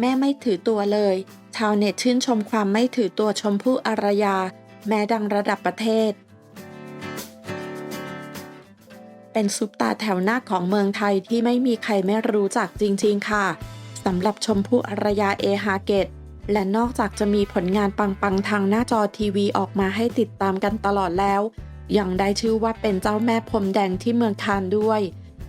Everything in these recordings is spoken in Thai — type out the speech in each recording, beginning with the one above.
แม่ไม่ถือตัวเลย ชาวเน็ตชื่นชมความไม่ถือตัวชมพู่อารยา แม้ดังระดับประเทศ เป็นซุปตาแถวหน้าของเมืองไทยที่ไม่มีใครไม่รู้จักจริง ๆ ค่ะสำหรับชมพู่อารยาเอฮาเกตและนอกจากจะมีผลงานปัง ๆ ทางหน้าจอทีวีออกมาให้ติดตามกันตลอดแล้ว ยังได้ชื่อว่าเป็นเจ้าแม่พรมแดงที่เมืองคานด้วย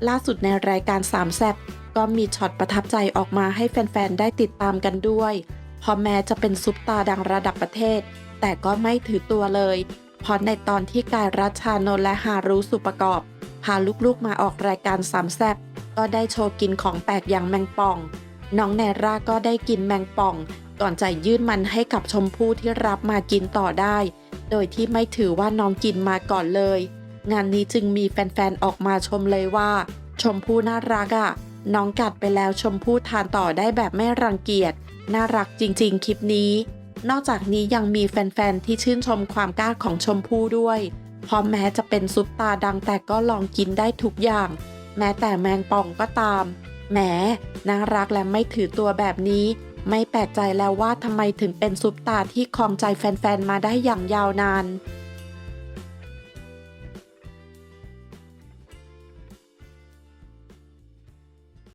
ล่าสุดในรายการสามแซบก็มีช็อตประทับใจออกมาให้แฟนๆ ได้ติดตามกันด้วยเพอแม้จะเป็นซุปตาดังระดับประเทศ แต่ก็ไม่ถือตัวเลยเพราะในตอนที่กายรัชชานนและฮารุสุประกอบ พาลูกๆมาออกรายการสามแซบก็ได้โชว์กินของแปลกอย่างแมงป่อง น้องแนร่าก็ได้กินแมงป่อง ก่อนจะยื่นมันให้กับชมพู่ที่รับมากินต่อได้ โดยที่ไม่ถือว่าน้องกินมาก่อนเลย งานนี้จึงมีแฟนๆ ออกมาชมเลยว่า ชมพู่น่ารักอะ่ะ น้องกัดไปแล้วชมพู่ทานต่อได้แบบไม่รังเกียจ น่ารักจริงๆ คลิปนี้ นอกจากนี้ยังมีแฟนๆ ที่ชื่นชมความกล้าของชมพู่ด้วยเพราะแม้จะเป็นซุปตาดังแต่ก็ลองกินได้ทุกอย่าง แม้แต่แมงป่องก็ตาม แหมน่ารักและไม่ถือตัวแบบนี้ ไม่แปลกใจแล้วว่าทำไมถึงเป็นซุปตาที่ครองใจแฟนๆ มาได้อย่างยาวนาน